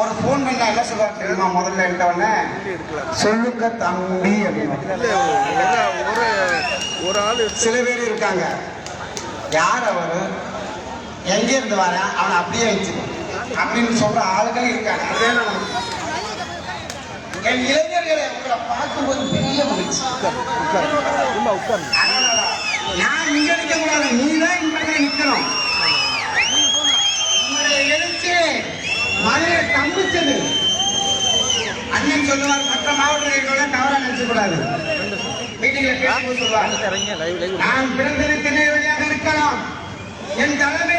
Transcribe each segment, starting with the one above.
ஒரு ஃபோன் பண்ணா என்ன சொல்லுவார் தெரியுமா? முதல்ல எடுத்தவொடனே சொல்லுங்க தம்பி அப்படின்னு. ஒரு ஒரு ஆள் சில பேர் இருக்காங்க. யார் அவர்? எங்கே இருந்து வரேன்? அவனை அப்படியே வச்சுக்கோ. அப்படின்னு சொல்ற ஆளுகள் இருக்காங்க. என் இளைஞர்களை உங்களை பார்க்கும்போது பெரிய மகிழ்ச்சி. நான் இங்க நிற்க கூடாது நீ தான் இங்க நிற்கணும் உங்களுடைய எழுச்சி தம்பிச்சது அண்ணன் சொல்லுவார் மற்ற மாவட்டங்களோட தவறா நினைச்ச கூடாது மீட்டிங்ல பேசும்போது சொல்லுவார் இறங்க லைவ் லைவ் நான் பிறந்தது திருநெல்வேலியாக இருக்கலாம். என் தலைமை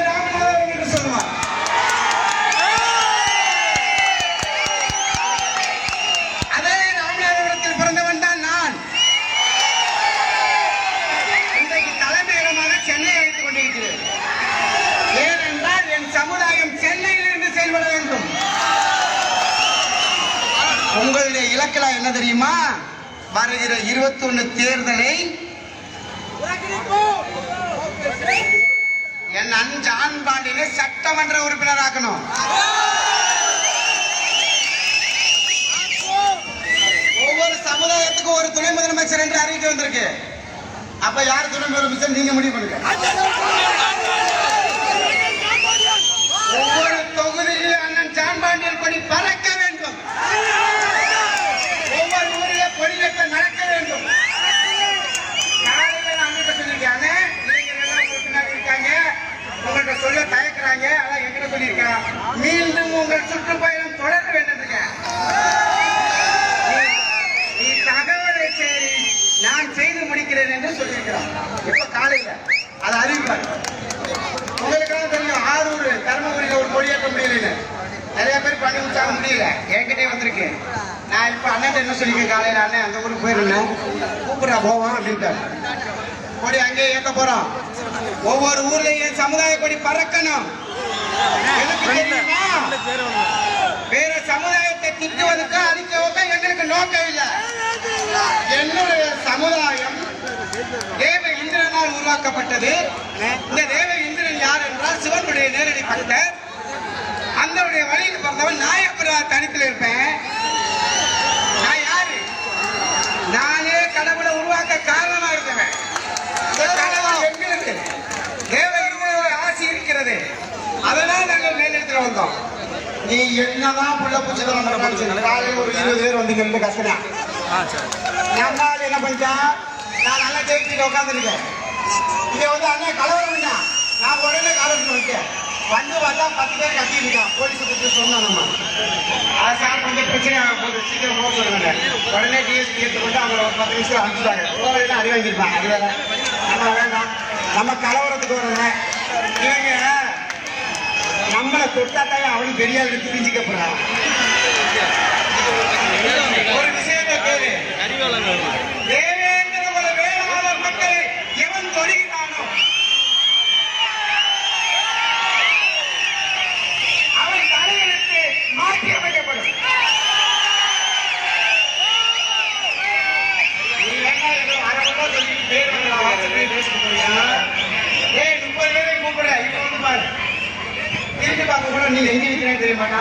உங்களுடைய இலக்கெல்லாம் என்ன தெரியுமா? வருகிற இருபத்தி ஒன்னு தேர்தலை என் அஞ்சான் பாண்டியனை சட்டமன்ற உறுப்பினராக்கணும். ஒவ்வொரு சமுதாயத்துக்கும் ஒரு துணை முதலமைச்சர் என்று அறிவிக்க வந்திருக்கு. அப்ப யார் துணை முதலமைச்சர்? நீங்க முடிவு பண்ணுங்க. ஒவ்வொரு தொகுதியிலும் அண்ணன் சாம்பாண்டியன் படி பறக்க வேண்டும் ஒவ்வொரு ஊரிலே கொடியேற்ற நடக்க வேண்டும் காலையில நான் அங்கிட்ட சொல்லியிருக்கேன் அண்ணே, இளைஞர்கள் எல்லாம் உங்களுக்கு பின்னாடி இருக்காங்க உங்கள்கிட்ட சொல்ல தயக்குறாங்க அதான் எங்கிட்ட சொல்லியிருக்கேன் மீண்டும் உங்கள் சுற்றுப்பயணம் தொடர வேண்டும் நீ- தகவலை சரி நான் செய்து முடிக்கிறேன் என்று சொல்லியிருக்கிறான் இப்ப காலையில அதை அறிவிப்பார் உங்களுக்கெல்லாம் தெரியும் ஆரூர் தருமபுரியில ஒரு கொடியேற்ற முடியலன்னு. நிறைய பேர் பண்ணி முடிச்சாங்க முடியல. என்கிட்டே வந்திருக்கு. நான் இப்ப அண்ணன் என்ன சொல்லியிருக்கேன்? காலையில அண்ணன் அந்த ஊருக்கு போயிருந்தேன். கூப்பிடுறா போவோம் அப்படின்ட்டார். கொடி அங்கேயே ஏத்த போறோம். ஒவ்வொரு ஊர்லயும் சமுதாய கொடி பறக்கணும். வேற சமுதாயத்தை திட்டுவதற்கோ அழிக்கவோ எங்களுக்கு நோக்கம் இல்லை என்னுடைய சமுதாயம் தேவ இந்திரனால் உருவாக்கப்பட்டது. இந்த தேவ இந்திரன் யார் என்றால் சிவனுடைய நேரடி பக்தர். அந்த வழியில் பிறந்தவன் நாயகம் மேலிடத்தில் வந்தோம் நீ என்னதான் புள்ள பூச்சி தரம் படிச்சு காலையில் ஒரு இருபது பேர் வந்து நின்று கஷ்டம் ஆ சரி. நம்மால் என்ன பண்ணிட்டான் நான் நல்லா ஜெயிச்சுட்டு உட்காந்துருக்கேன் இங்க வந்து அண்ணன் கலவரம். நான் உடனே காலேஜ் வந்துட்டேன். வந்து பார்த்தா பத்து பேர் கத்திட்டு இருக்கான். போலீஸ் பத்தி சொன்னோம் நம்ம அது சார் கொஞ்சம் பிரச்சனை போது சீக்கிரம் போக சொல்லுங்க உடனே டிஎஸ்பி எடுத்துக்கொண்டு அவங்க ஒரு பத்து நிமிஷம் அனுப்பிச்சிட்டாங்க போகலாம் அடி வாங்கியிருப்பாங்க அது வேற. நம்ம வேண்டாம். நம்ம கலவரத்துக்கு வரல. இவங்க நம்மளை தொட்டாத்தாவே அவனும் பெரிய ஆள் எடுத்து பிஞ்சிக்க போறான். கூட நீ எங்க இருக்கிறேன்னு தெரிய மாட்டா